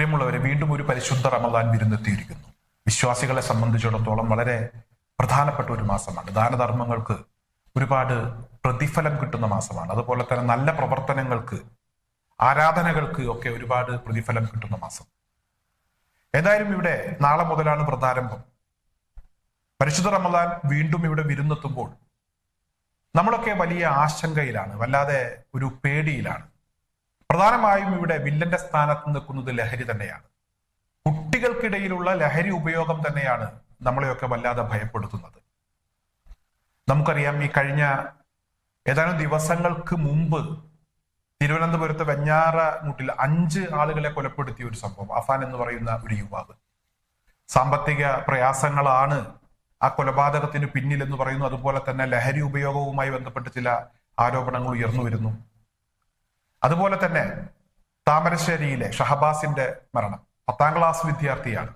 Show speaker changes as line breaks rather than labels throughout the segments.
പ്രിയമുള്ളവരെ വീണ്ടും ഒരു പരിശുദ്ധ റമദാൻ വിരുന്നെത്തിയിരിക്കുന്നു. വിശ്വാസികളെ സംബന്ധിച്ചിടത്തോളം വളരെ പ്രധാനപ്പെട്ട ഒരു മാസമാണ്. ദാനധർമ്മങ്ങൾക്ക് ഒരുപാട് പ്രതിഫലം കിട്ടുന്ന മാസമാണ്. അതുപോലെ തന്നെ നല്ല പ്രവർത്തനങ്ങൾക്ക് ആരാധനകൾക്ക് ഒക്കെ ഒരുപാട് പ്രതിഫലം കിട്ടുന്ന മാസം. ഏതായാലും ഇവിടെ നാളെ മുതലാണ് പ്രതാരംഭം പരിശുദ്ധ റമദാൻ വീണ്ടും ഇവിടെ വിരുന്നെത്തുമ്പോൾ നമ്മളൊക്കെ വലിയ ആശങ്കയിലാണ്. വല്ലാതെ ഒരു പേടിയിലാണ്. പ്രധാനമായും ഇവിടെ വില്ലന്റെ സ്ഥാനത്ത് നിൽക്കുന്നത് ലഹരി തന്നെയാണ്. കുട്ടികൾക്കിടയിലുള്ള ലഹരി ഉപയോഗം തന്നെയാണ് നമ്മളെയൊക്കെ വല്ലാതെ ഭയപ്പെടുത്തുന്നത്. നമുക്കറിയാം ഈ കഴിഞ്ഞ ഏതാനും ദിവസങ്ങൾക്ക് മുമ്പ് തിരുവനന്തപുരത്ത് വെഞ്ഞാറ മുട്ടിൽ അഞ്ച് ആളുകളെ കൊലപ്പെടുത്തിയ ഒരു സംഭവം അഫാൻ എന്ന് പറയുന്ന ഒരു യുവാവ്. സാമ്പത്തിക പ്രയാസങ്ങളാണ് ആ കൊലപാതകത്തിന് പിന്നിൽ എന്ന് പറയുന്നു. അതുപോലെ തന്നെ ലഹരി ഉപയോഗവുമായി ബന്ധപ്പെട്ട് ചില ആരോപണങ്ങൾ ഉയർന്നു വരുന്നു. അതുപോലെ തന്നെ താമരശ്ശേരിയിലെ ഷഹബാസിന്റെ മരണം. പത്താം ക്ലാസ് വിദ്യാർത്ഥിയാണ്.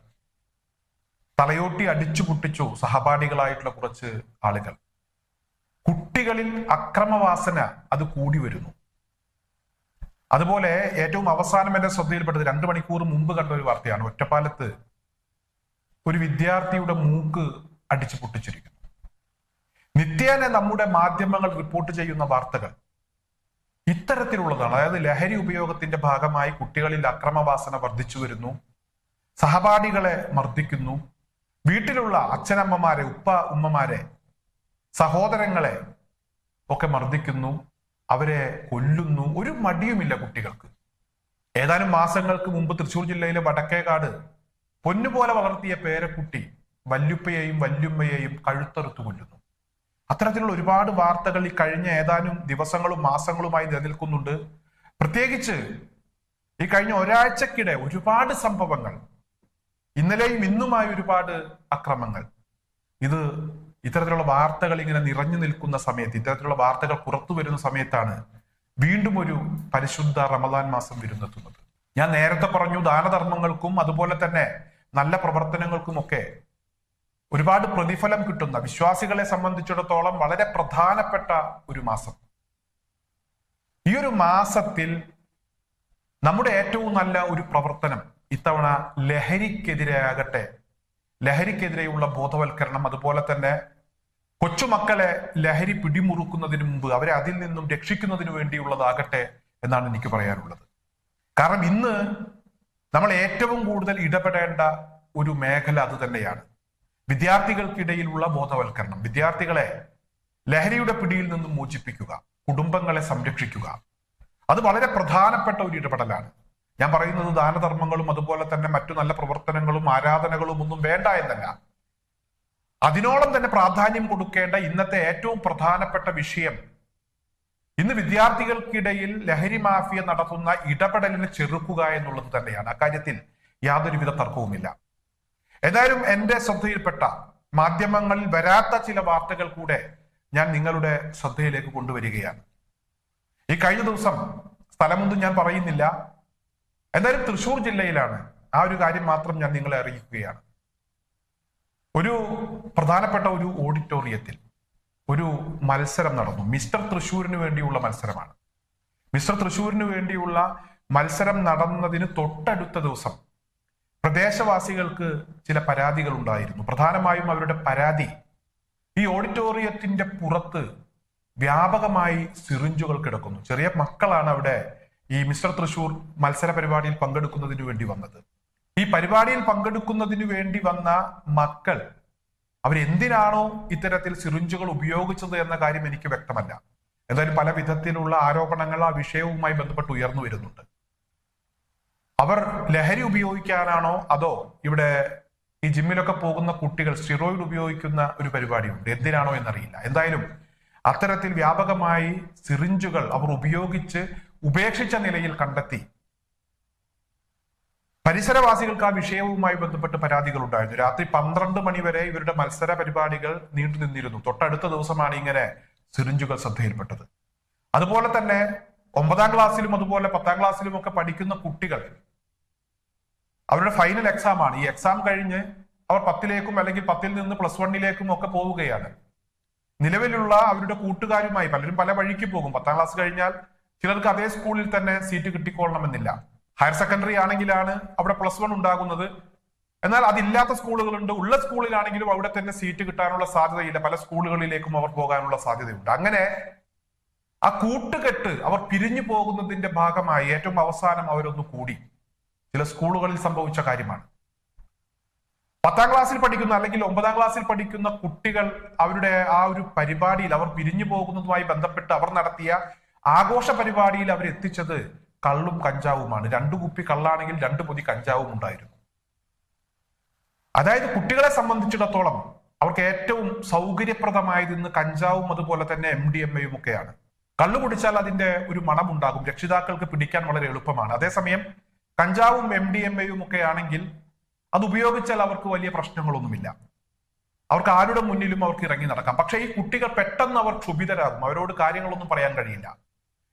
തലയോട്ടി അടിച്ചു പൊട്ടിച്ചു സഹപാഠികളായിട്ടുള്ള കുറച്ച് ആളുകൾ. കുട്ടികളിൽ അക്രമവാസന അത് കൂടി വരുന്നു. അതുപോലെ ഏറ്റവും അവസാനം എന്റെ ശ്രദ്ധയിൽപ്പെട്ടത് രണ്ടു മണിക്കൂർ മുമ്പ് കണ്ട ഒരു വാർത്തയാണ്. ഒറ്റപ്പാലത്ത് ഒരു വിദ്യാർത്ഥിയുടെ മൂക്ക് അടിച്ചു പൊട്ടിച്ചിരിക്കുന്നു. നിത്യേന നമ്മുടെ മാധ്യമങ്ങൾ റിപ്പോർട്ട് ചെയ്യുന്ന വാർത്തകൾ ഇത്തരത്തിലുള്ളതാണ്. അതായത് ലഹരി ഉപയോഗത്തിന്റെ ഭാഗമായി കുട്ടികളിൽ അക്രമവാസന വർദ്ധിച്ചു വരുന്നു. സഹപാഠികളെ മർദ്ദിക്കുന്നു. വീട്ടിലുള്ള അച്ഛനമ്മമാരെ ഉപ്പ ഉമ്മമാരെ സഹോദരങ്ങളെ ഒക്കെ മർദ്ദിക്കുന്നു. അവരെ കൊല്ലുന്നു. ഒരു മടിയുമില്ല കുട്ടികൾക്ക്. ഏതാനും മാസങ്ങൾക്ക് മുമ്പ് തൃശൂർ ജില്ലയിലെ വടക്കേകാട് പൊന്നുപോലെ വളർത്തിയ പേരക്കുട്ടി വല്യുപ്പയെയും വല്യുമ്മയെയും കഴുത്തറുത്തു കൊല്ലുന്നു. അത്തരത്തിലുള്ള ഒരുപാട് വാർത്തകൾ ഈ കഴിഞ്ഞ ഏതാനും ദിവസങ്ങളും മാസങ്ങളുമായി നിലനിൽക്കുന്നുണ്ട്. പ്രത്യേകിച്ച് ഈ കഴിഞ്ഞ ഒരാഴ്ചക്കിടെ ഒരുപാട് സംഭവങ്ങൾ ഇന്നലെയും ഇന്നുമായി ഒരുപാട് അക്രമങ്ങൾ. ഇത് ഇത്തരത്തിലുള്ള വാർത്തകൾ ഇങ്ങനെ നിറഞ്ഞു നിൽക്കുന്ന സമയത്ത് ഇത്തരത്തിലുള്ള വാർത്തകൾ പുറത്തു വരുന്ന സമയത്താണ് വീണ്ടും ഒരു പരിശുദ്ധ റമദാൻ മാസം വിരുന്നെത്തുന്നത്. ഞാൻ നേരത്തെ പറഞ്ഞു ദാനധർമ്മങ്ങൾക്കും അതുപോലെ തന്നെ നല്ല പ്രവർത്തനങ്ങൾക്കുമൊക്കെ ഒരുപാട് പ്രതിഫലം കിട്ടുന്ന വിശ്വാസികളെ സംബന്ധിച്ചിടത്തോളം വളരെ പ്രധാനപ്പെട്ട ഒരു മാസം. ഈ ഒരു മാസത്തിൽ നമ്മുടെ ഏറ്റവും നല്ല ഒരു പ്രവർത്തനം ഇത്തവണ ലഹരിക്കെതിരെയാകട്ടെ ലഹരിക്കെതിരെയുള്ള ബോധവൽക്കരണം അതുപോലെ തന്നെ കൊച്ചുമക്കളെ ലഹരി പിടിമുറുക്കുന്നതിന് മുമ്പ് അവരെ അതിൽ നിന്നും രക്ഷിക്കുന്നതിന് വേണ്ടിയുള്ളതാകട്ടെ എന്നാണ് എനിക്ക് പറയാനുള്ളത്. കാരണം ഇന്ന് നമ്മൾ ഏറ്റവും കൂടുതൽ ഇടപെടേണ്ട ഒരു മേഖല അത് തന്നെയാണ്. വിദ്യാർത്ഥികൾക്കിടയിലുള്ള ബോധവൽക്കരണം വിദ്യാർത്ഥികളെ ലഹരിയുടെ പിടിയിൽ നിന്നും മോചിപ്പിക്കുക കുടുംബങ്ങളെ സംരക്ഷിക്കുക. അത് വളരെ പ്രധാനപ്പെട്ട ഒരു ഇടപെടലാണ്. ഞാൻ പറയുന്നത് ദാനധർമ്മങ്ങളും അതുപോലെ തന്നെ മറ്റു നല്ല പ്രവർത്തനങ്ങളും ആരാധനകളും ഒന്നും വേണ്ട എന്നല്ല. അതിനോളം തന്നെ പ്രാധാന്യം കൊടുക്കേണ്ട ഇന്നത്തെ ഏറ്റവും പ്രധാനപ്പെട്ട വിഷയം ഇന്ന് വിദ്യാർത്ഥികൾക്കിടയിൽ ലഹരി മാഫിയ നടത്തുന്ന ഇടപെടലിനെ ചെറുക്കുക എന്നുള്ളത് തന്നെയാണ്. അക്കാര്യത്തിൽ യാതൊരുവിധ തർക്കവുമില്ല. ഏതായാലും എന്റെ ശ്രദ്ധയിൽപ്പെട്ട മാധ്യമങ്ങളിൽ വരാത്ത ചില വാർത്തകൾ കൂടെ ഞാൻ നിങ്ങളുടെ ശ്രദ്ധയിലേക്ക് കൊണ്ടുവരികയാണ്. ഈ കഴിഞ്ഞ ദിവസം സ്ഥലമൊന്നും ഞാൻ പറയുന്നില്ല. എന്തായാലും തൃശൂർ ജില്ലയിലാണ് ആ ഒരു കാര്യം മാത്രം ഞാൻ നിങ്ങളെ അറിയിക്കുകയാണ്. ഒരു പ്രധാനപ്പെട്ട ഒരു ഓഡിറ്റോറിയത്തിൽ ഒരു മത്സരം നടന്നു. മിസ്റ്റർ തൃശൂരിന് വേണ്ടിയുള്ള മത്സരമാണ്. മിസ്റ്റർ തൃശൂരിന് വേണ്ടിയുള്ള മത്സരം നടന്നതിന് തൊട്ടടുത്ത ദിവസം പ്രദേശവാസികൾക്ക് ചില പരാതികൾ ഉണ്ടായിരുന്നു പ്രധാനമായും അവരുടെ പരാതി ഈ ഓഡിറ്റോറിയത്തിന്റെ പുറത്ത് വ്യാപകമായി സിറിഞ്ചുകൾ കിടക്കുന്നു. ചെറിയ മക്കളാണ് അവിടെ ഈ മിസ്റ്റർ തൃശൂർ മത്സര പരിപാടിയിൽ പങ്കെടുക്കുന്നതിന് വേണ്ടി വന്നത്. ഈ പരിപാടിയിൽ പങ്കെടുക്കുന്നതിന് വേണ്ടി വന്ന മക്കൾ അവരെന്തിനാണോ ഇത്തരത്തിൽ സിറിഞ്ചുകൾ ഉപയോഗിച്ചത് എന്ന കാര്യം എനിക്ക് വ്യക്തമല്ല. എന്തായാലും പല വിധത്തിലുള്ള ആരോപണങ്ങൾ ആ വിഷയവുമായി ബന്ധപ്പെട്ട് ഉയർന്നു വരുന്നുണ്ട്. അവർ ലഹരി ഉപയോഗിക്കാനാണോ അതോ ഇവിടെ ഈ ജിമ്മിലൊക്കെ പോകുന്ന കുട്ടികൾ സ്റ്റിറോയിഡ് ഉപയോഗിക്കുന്ന ഒരു പരിപാടിയുണ്ട്? എന്തിനാണോ എന്നറിയില്ല. എന്തായാലും അത്തരത്തിൽ വ്യാപകമായി സിറിഞ്ചുകൾ അവർ ഉപയോഗിച്ച് ഉപേക്ഷിച്ച നിലയിൽ കണ്ടെത്തി. പരിസരവാസികൾക്ക് ആ വിഷയവുമായി ബന്ധപ്പെട്ട് പരാതികൾ ഉണ്ടായിരുന്നു. രാത്രി പന്ത്രണ്ട് മണി വരെ ഇവരുടെ മത്സര പരിപാടികൾ നീണ്ടു നിന്നിരുന്നു. തൊട്ടടുത്ത ദിവസമാണ് ഇങ്ങനെ സിറിഞ്ചുകൾ ശ്രദ്ധയിൽപ്പെട്ടത്. അതുപോലെ തന്നെ ഒമ്പതാം ക്ലാസ്സിലും അതുപോലെ പത്താം ക്ലാസ്സിലും ഒക്കെ പഠിക്കുന്ന കുട്ടികൾ അവരുടെ ഫൈനൽ എക്സാം ആണ്. ഈ എക്സാം കഴിഞ്ഞ് അവർ പത്തിലേക്കും അല്ലെങ്കിൽ പത്തിൽ നിന്ന് പ്ലസ് വണ്ണിലേക്കും ഒക്കെ പോവുകയാണ്. നിലവിലുള്ള അവരുടെ കൂട്ടുകാരുമായി പലരും പല വഴിക്ക് പോകും. പത്താം ക്ലാസ് കഴിഞ്ഞാൽ ചിലർക്ക് അതേ സ്കൂളിൽ തന്നെ സീറ്റ് കിട്ടിക്കൊള്ളണമെന്നില്ല ഹയർ സെക്കൻഡറി ആണെങ്കിലാണ് അവിടെ പ്ലസ് വൺ ഉണ്ടാകുന്നത്. എന്നാൽ അതില്ലാത്ത സ്കൂളുകളുണ്ട്. ഉള്ള സ്കൂളിലാണെങ്കിലും അവിടെ തന്നെ സീറ്റ് കിട്ടാനുള്ള സാധ്യതയില്ല. പല സ്കൂളുകളിലേക്കും അവർ പോകാനുള്ള സാധ്യതയുണ്ട്. അങ്ങനെ ആ കൂട്ടുകെട്ട് അവർ പിരിഞ്ഞു പോകുന്നതിന്റെ ഭാഗമായി ഏറ്റവും അവസാനം അവരൊന്ന് കൂടി. ചില സ്കൂളുകളിൽ സംഭവിച്ച കാര്യമാണ്. പത്താം ക്ലാസ്സിൽ പഠിക്കുന്ന അല്ലെങ്കിൽ ഒമ്പതാം ക്ലാസ്സിൽ പഠിക്കുന്ന കുട്ടികൾ അവരുടെ ആ ഒരു പരിപാടിയിൽ അവർ പിരിഞ്ഞു പോകുന്നതുമായി ബന്ധപ്പെട്ട് അവർ നടത്തിയ ആഘോഷ പരിപാടിയിൽ അവർ എത്തിച്ചത് കള്ളും കഞ്ചാവുമാണ്. രണ്ടു കുപ്പി കള്ളാണെങ്കിൽ രണ്ട് പൊതി കഞ്ചാവും ഉണ്ടായിരുന്നു. അതായത് കുട്ടികളെ സംബന്ധിച്ചിടത്തോളം അവർക്ക് ഏറ്റവും സൗകര്യപ്രദമായത് ഇന്ന് കഞ്ചാവും അതുപോലെ തന്നെ എം ഡി എം എയും ഒക്കെയാണ്. കള്ളു കുടിച്ചാൽ അതിന്റെ ഒരു മണമുണ്ടാകും. രക്ഷിതാക്കൾക്ക് പിടിക്കാൻ വളരെ എളുപ്പമാണ്. അതേസമയം കഞ്ചാവും എം ഡി എം എയും ഒക്കെ ആണെങ്കിൽ അത് ഉപയോഗിച്ചാൽ അവർക്ക് വലിയ പ്രശ്നങ്ങളൊന്നുമില്ല. അവർക്ക് ആരുടെ മുന്നിലും അവർക്ക് ഇറങ്ങി നടക്കാം. പക്ഷേ ഈ കുട്ടികൾ പെട്ടെന്ന് അവർ ക്ഷുഭിതരാകും. അവരോട് കാര്യങ്ങളൊന്നും പറയാൻ കഴിയില്ല.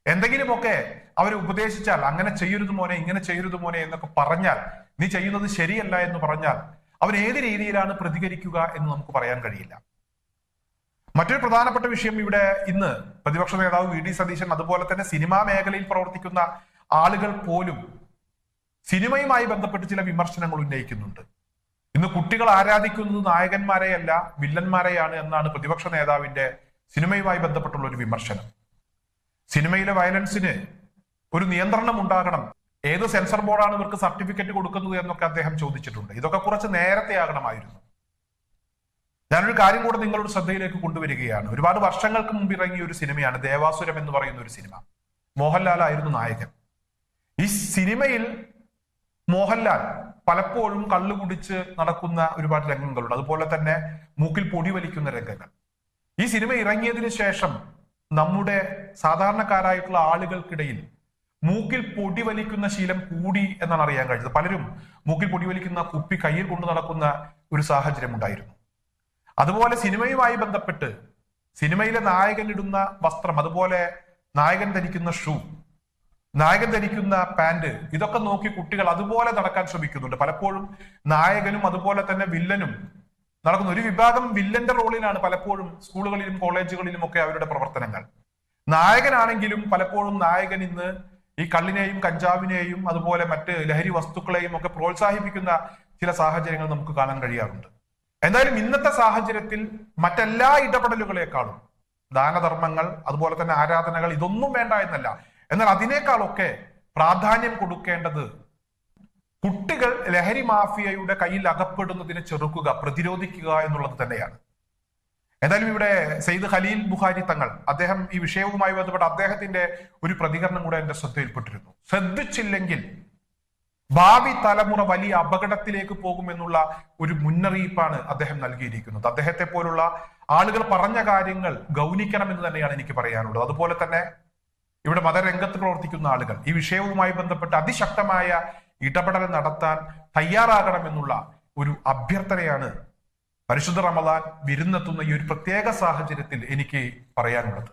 എന്തെങ്കിലുമൊക്കെ അവരെ ഉപദേശിച്ചാൽ അങ്ങനെ ചെയ്യരുത് മോനെ ഇങ്ങനെ ചെയ്യരുത് മോനെ എന്നൊക്കെ പറഞ്ഞാൽ നീ ചെയ്യുന്നത് ശരിയല്ല എന്ന് പറഞ്ഞാൽ അവൻ ഏത് രീതിയിലാണ് പ്രതികരിക്കുക എന്ന് നമുക്ക് പറയാൻ കഴിയില്ല. മറ്റൊരു പ്രധാനപ്പെട്ട വിഷയം ഇവിടെ ഇന്ന് പ്രതിപക്ഷ നേതാവ് വി ഡി സതീശൻ അതുപോലെ തന്നെ സിനിമാ മേഖലയിൽ പ്രവർത്തിക്കുന്ന ആളുകൾ പോലും സിനിമയുമായി ബന്ധപ്പെട്ട് ചില വിമർശനങ്ങൾ ഉന്നയിക്കുന്നുണ്ട്. ഇന്ന് കുട്ടികൾ ആരാധിക്കുന്നത് നായകന്മാരെയല്ല വില്ലന്മാരെയാണ് എന്നാണ് പ്രതിപക്ഷ നേതാവിന്റെ സിനിമയുമായി ബന്ധപ്പെട്ടുള്ള ഒരു വിമർശനം. സിനിമയിലെ വയലൻസിന് ഒരു നിയന്ത്രണം ഉണ്ടാകണം. ഏത് സെൻസർ ബോർഡാണ് ഇവർക്ക് സർട്ടിഫിക്കറ്റ് കൊടുക്കുന്നത് എന്നൊക്കെ അദ്ദേഹം ചോദിച്ചിട്ടുണ്ട്. ഇതൊക്കെ കുറച്ച് നേരത്തെ ആകണമായിരുന്നു ഞാനൊരു കാര്യം കൂടെ നിങ്ങളുടെ ശ്രദ്ധയിലേക്ക് കൊണ്ടുവരികയാണ്. ഒരുപാട് വർഷങ്ങൾക്ക് മുമ്പ് ഇറങ്ങിയ ഒരു സിനിമയാണ് ദേവാസുരം എന്ന് പറയുന്ന ഒരു സിനിമ. മോഹൻലാൽ ആയിരുന്നു നായകൻ. ഈ സിനിമയിൽ മോഹൻലാൽ പലപ്പോഴും കള്ളു കുടിച്ച് നടക്കുന്ന ഒരുപാട് രംഗങ്ങളുണ്ട്. അതുപോലെ തന്നെ മൂക്കിൽ പൊടി വലിക്കുന്ന രംഗങ്ങൾ. ഈ സിനിമ ഇറങ്ങിയതിന് ശേഷം നമ്മുടെ സാധാരണക്കാരായിട്ടുള്ള ആളുകൾക്കിടയിൽ മൂക്കിൽ പൊടി വലിക്കുന്ന ശീലം കൂടി എന്നാണ് അറിയാൻ കഴിഞ്ഞത്. പലരും മൂക്കിൽ പൊടി വലിക്കുന്ന കുപ്പി കയ്യിൽ കൊണ്ടു നടക്കുന്ന ഒരു സാഹചര്യം ഉണ്ടായിരുന്നു. അതുപോലെ സിനിമയുമായി ബന്ധപ്പെട്ട് സിനിമയിലെ നായകൻ ഇടുന്ന വസ്ത്രം അതുപോലെ നായകൻ ധരിക്കുന്ന ഷൂ നായകൻ ധരിക്കുന്ന പാന്റ് ഇതൊക്കെ നോക്കി കുട്ടികൾ അതുപോലെ നടക്കാൻ ശ്രമിക്കുന്നുണ്ട്. പലപ്പോഴും നായകനും അതുപോലെ തന്നെ വില്ലനും നടക്കുന്ന ഒരു വിഭാഗം വില്ലന്റെ റോളിലാണ് പലപ്പോഴും സ്കൂളുകളിലും കോളേജുകളിലും ഒക്കെ അവരുടെ പ്രവർത്തനങ്ങൾ. നായകനാണെങ്കിലും പലപ്പോഴും നായകൻ ഇന്ന് ഈ കള്ളിനെയും കഞ്ചാവിനെയും അതുപോലെ മറ്റ് ലഹരി വസ്തുക്കളെയും ഒക്കെ പ്രോത്സാഹിപ്പിക്കുന്ന ചില സാഹചര്യങ്ങൾ നമുക്ക് കാണാൻ കഴിയാറുണ്ട്. എന്തായാലും ഇന്നത്തെ സാഹചര്യത്തിൽ മറ്റെല്ലാ ഇടപെടലുകളെക്കാളും ദാനധർമ്മങ്ങൾ അതുപോലെ തന്നെ ആരാധനകൾ ഇതൊന്നും വേണ്ട എന്നല്ല. എന്നാൽ അതിനേക്കാളൊക്കെ പ്രാധാന്യം കൊടുക്കേണ്ടത് കുട്ടികൾ ലഹരി മാഫിയയുടെ കയ്യിൽ അകപ്പെടുന്നതിനെ ചെറുക്കുക പ്രതിരോധിക്കുക എന്നുള്ളത് തന്നെയാണ്. എന്തായാലും ഇവിടെ സെയ്ദ് ഖലീൽ ബുഖാരി തങ്ങൾ അദ്ദേഹം ഈ വിഷയവുമായി ബന്ധപ്പെട്ട് അദ്ദേഹത്തിന്റെ ഒരു പ്രതികരണം കൂടെ എന്റെ ശ്രദ്ധയിൽപ്പെട്ടിരുന്നു. ശ്രദ്ധിച്ചില്ലെങ്കിൽ ഭാവി തലമുറ വലിയ അപകടത്തിലേക്ക് പോകുമെന്നുള്ള ഒരു മുന്നറിയിപ്പാണ് അദ്ദേഹം നൽകിയിരിക്കുന്നത്. അദ്ദേഹത്തെ പോലുള്ള ആളുകൾ പറഞ്ഞ കാര്യങ്ങൾ ഗൗനിക്കണമെന്ന് തന്നെയാണ് എനിക്ക് പറയാനുള്ളത്. അതുപോലെ തന്നെ ഇവിടെ മതരംഗത്ത് പ്രവർത്തിക്കുന്ന ആളുകൾ ഈ വിഷയവുമായി ബന്ധപ്പെട്ട് അതിശക്തമായ ഇടപെടൽ നടത്താൻ തയ്യാറാകണമെന്നുള്ള ഒരു അഭ്യർത്ഥനയാണ് പരിശുദ്ധ റമദാൻ വിരുന്നെത്തുന്ന ഈ ഒരു പ്രത്യേക സാഹചര്യത്തിൽ എനിക്ക് പറയാനുള്ളത്.